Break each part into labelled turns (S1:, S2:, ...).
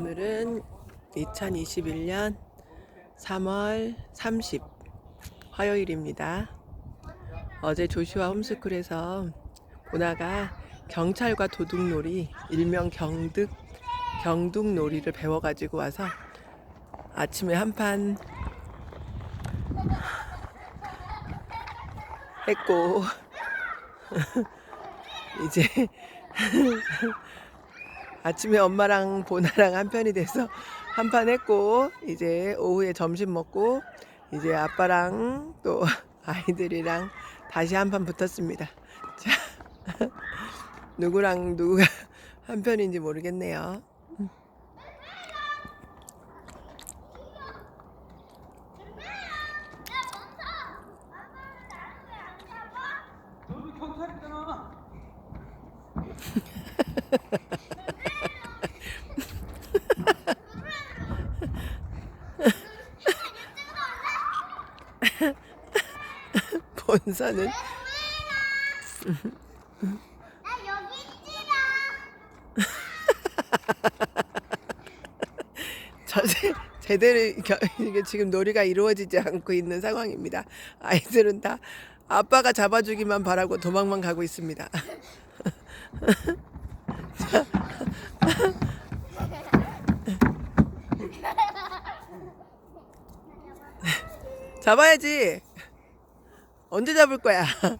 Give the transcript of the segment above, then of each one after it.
S1: 오늘은 2021년 3월 30 화요일입니다. 어제 조슈아 홈스쿨에서 보나가 경찰과 도둑놀이 일명 경득 경둑놀이를 배워가지고 와서 아침에 한 판 했고 이제 아침에 엄마랑 보나랑 한 편이 돼서 한 판 했고 이제 오후에 점심 먹고 이제 아빠랑 또 아이들이랑 다시 한 판 붙었습니다. 자, 누구랑 누구가 한 편인지 모르겠네요. 본사는
S2: 나 여기 있지라.
S1: 저제 제대로 겨- 이게 지금 놀이가 이루어지지 않고 있는 상황입니다. 아이들은 다 아빠가 잡아주기만 바라고 도망만 가고 있습니다. 잡아야지. 언제 잡을 거야?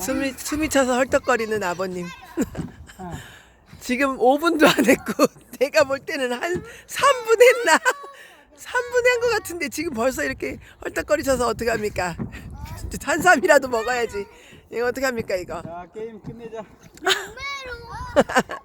S1: 숨이 숨이 차서 헐떡거리는 아버님. 지금 5분도 안 했고 내가 볼 때는 한 3분 했나? 3분 한 것 같은데 지금 벌써 이렇게 헐떡거리셔서 어떡합니까? 탄삼이라도 먹어야지. 이거 어떡합니까 이거?
S3: 자 게임 끝내자.